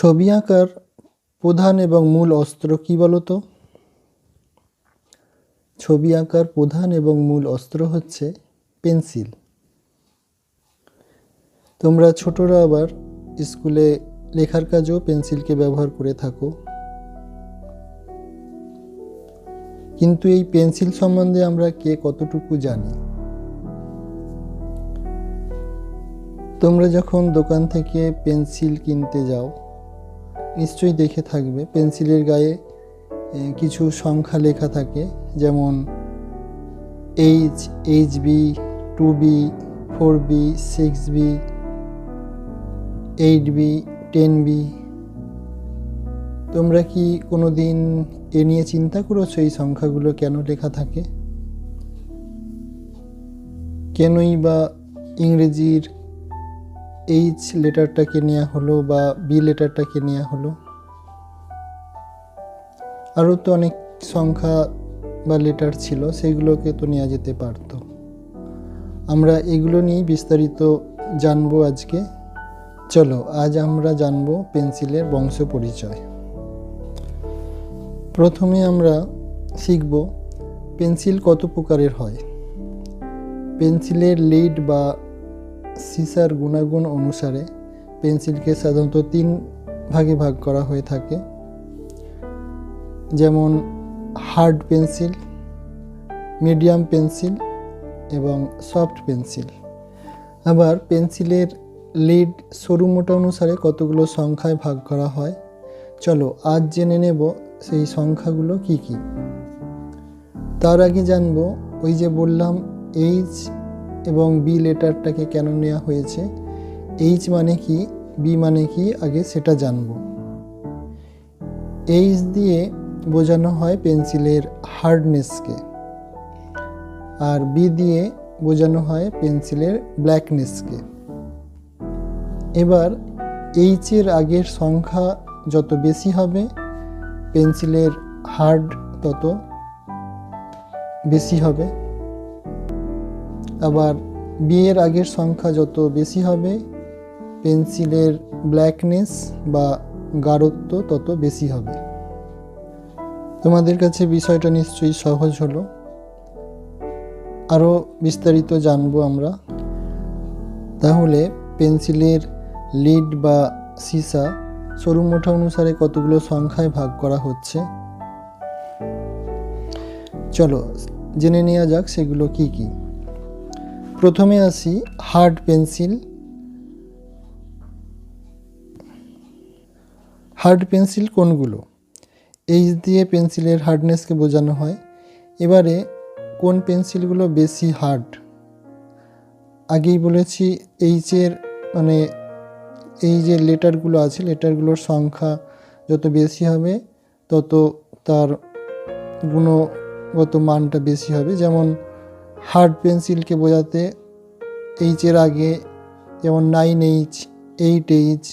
ছবি আঁকার প্রধান এবং মূল অস্ত্র কী বলো তো ছবি আঁকার প্রধান এবং মূল অস্ত্র হচ্ছে পেন্সিল। তোমরা ছোটরা আবার স্কুলে লেখার কাজেও পেন্সিলকে ব্যবহার করে থাকো। কিন্তু এই পেন্সিল সম্বন্ধে আমরা কে কতটুকু জানি? তোমরা যখন দোকান থেকে পেন্সিল কিনতে যাও নিশ্চয়ই দেখে থাকবে। পেন্সিলের গায়ে কিছু সংখ্যা লেখা থাকে, যেমন H H B two B four B six B eight B ten B তোমরা কি কোনো দিন এ নিয়ে চিন্তা করেছ, এই সংখ্যাগুলো কেন লেখা থাকে? কেনই বা ইংরেজির এইচ লেটারটাকে নেওয়া হলো বা বি লেটারটাকে নেওয়া হলো? আরও তো অনেক সংখ্যা বা লেটার ছিল, সেগুলোকে তো নেওয়া যেতে পারতো। আমরা এগুলো নিয়ে বিস্তারিত জানব আজকে। চলো, আজ আমরা জানব পেন্সিলের বংশ পরিচয়। প্রথমে আমরা শিখব পেন্সিল কত প্রকারের হয়। পেন্সিলের লিড বা সিসার গুণাগুণ অনুসারে পেন্সিলকে সাধারণত তিন ভাগে ভাগ করা হয়ে থাকে। যেমন, হার্ড পেন্সিল, মিডিয়াম পেন্সিল এবং সফট পেন্সিল। আবার পেন্সিলের লিড সরু মোটা অনুসারে কতগুলো সংখ্যায় ভাগ করা হয়? চলো আজ জেনে নেব সেই সংখ্যাগুলো কি কি। তার আগে জানব, ওই যে বললাম, এইচ এবং বি লেটারটাকে কেন নেওয়া হয়েছে? এইচ মানে কি? বি মানে কি? আগে সেটা জানব। এইচ দিয়ে বোঝানো হয় পেন্সিলের হার্ডনেসকে। আর বি দিয়ে বোঝানো হয় পেন্সিলের ব্ল্যাকনেসকে। এবার এইচের আগের সংখ্যা যত বেশি হবে, পেন্সিলের হার্ড তত বেশি হবে। আবার বিয়ের আগের সংখ্যা যত বেশি হবে, পেন্সিলের ব্ল্যাকনেস বা গাঢ়ত্ব তত বেশি হবে। তোমাদের কাছে বিষয়টা নিশ্চয়ই সহজ হলো। আরও বিস্তারিত জানব আমরা। তাহলে পেন্সিলের লিড বা সিসা সরু মোটা অনুসারে কতগুলো সংখ্যায় ভাগ করা হচ্ছে? চলো জেনে নেওয়া যাক সেগুলো কি কি। প্রথমে আসি হার্ড পেন্সিল। হার্ড পেন্সিল কোনগুলো? এইচ দিয়ে পেন্সিলের হার্ডনেসকে বোঝানো হয়। এবারে কোন পেন্সিলগুলো বেশি হার্ড? আগেই বলেছি এইচের মানে এই যে লেটারগুলো আছে, লেটারগুলোর সংখ্যা যত বেশি হবে, তত তার গুণগত মানটা বেশি হবে। যেমন হার্ড পেন্সিলকে বোঝাতে এইচের আগে যেমন nine H eight H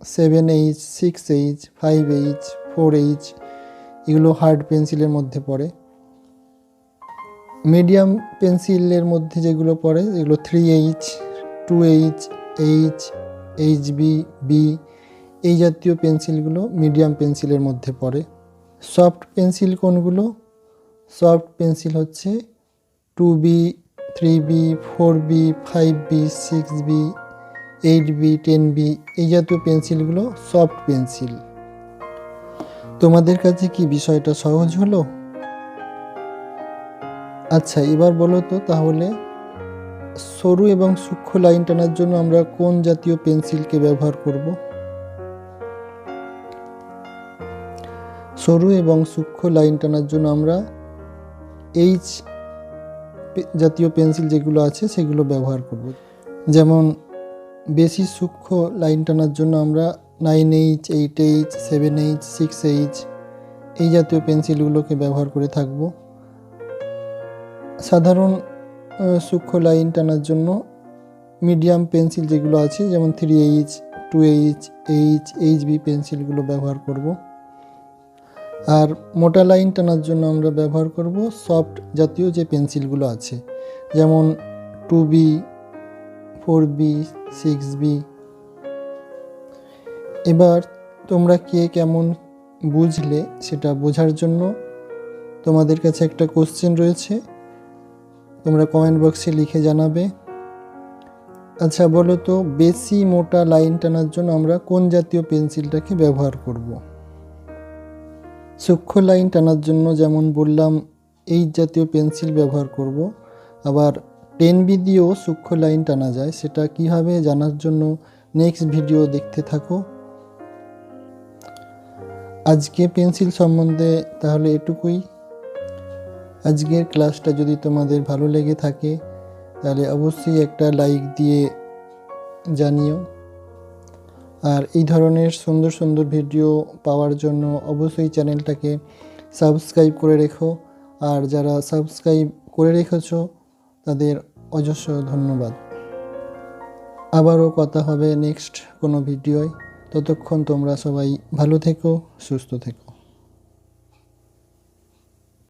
seven H six H five H four H এগুলো হার্ড পেন্সিলের মধ্যে পড়ে। মিডিয়াম পেন্সিলের মধ্যে যেগুলো পড়ে এগুলো three H two H H H B B এই জাতীয় পেন্সিলগুলো মিডিয়াম পেন্সিলের মধ্যে পড়ে। সফট পেন্সিল কোনগুলো? সফট পেন্সিল হচ্ছে two B, three B, four B, five B, six B, eight B, ten B, এই জাতীয় পেন্সিলগুলো সফট পেন্সিল। তোমাদের কাছে কি বিষয়টা সহজ হলো? আচ্ছা এবার বলো তো তাহলে, সরু এবং সূক্ষ্ম লাইন টানার জন্য আমরা কোন জাতীয় পেন্সিলকে ব্যবহার করব? সরু এবং সূক্ষ্ম লাইন টানার জন্য আমরা এইচ জাতীয় পেন্সিল যেগুলো আছে সেগুলো ব্যবহার করব। যেমন বেশি সূক্ষ্ম লাইন টানার জন্য আমরা nine H eight H seven H six H এই জাতীয় পেন্সিলগুলোকে ব্যবহার করে থাকব। সাধারণ সূক্ষ্ম লাইন টানার জন্য মিডিয়াম পেন্সিল যেগুলো আছে, যেমন three H two H H H B পেন্সিলগুলো ব্যবহার করব। আর মোটা লাইন টানার জন্য আমরা ব্যবহার করব সফট জাতীয় যে পেন্সিলগুলো আছে, যেমন two B four B six B এবার তোমরা কে কেমন বুঝলে সেটা বোঝার জন্য তোমাদের কাছে একটা কোশ্চেন রয়েছে, তোমরা কমেন্ট বক্সে লিখে জানাবে। আচ্ছা বলো তো, বেশি মোটা লাইন টানার জন্য আমরা কোন জাতীয় পেন্সিলটাকে ব্যবহার করব? সূক্ষ্ম লাইন টানার জন্য যেমন বললাম, এই জাতীয় পেন্সিল ব্যবহার করব। আবার টেন বি দিয়েও সূক্ষ্ম লাইন টানা যায়, সেটা কীভাবে জানার জন্য নেক্সট ভিডিও দেখতে থাকো। আজকে পেন্সিল সম্বন্ধে তাহলে এটুকুই। আজকের ক্লাসটা যদি তোমাদের ভালো লেগে থাকে, তাহলে অবশ্যই একটা লাইক দিয়ে জানিও। আর এই ধরনের সুন্দর সুন্দর ভিডিও পাওয়ার জন্য অবশ্যই চ্যানেলটাকে সাবস্ক্রাইব করে রেখো। আর যারা সাবস্ক্রাইব করে রেখেছো, তাদের অজস্র ধন্যবাদ। আবারও কথা হবে নেক্সট কোনো ভিডিওয়। ততক্ষণ তোমরা সবাই ভালো থেকো, সুস্থ থেকো।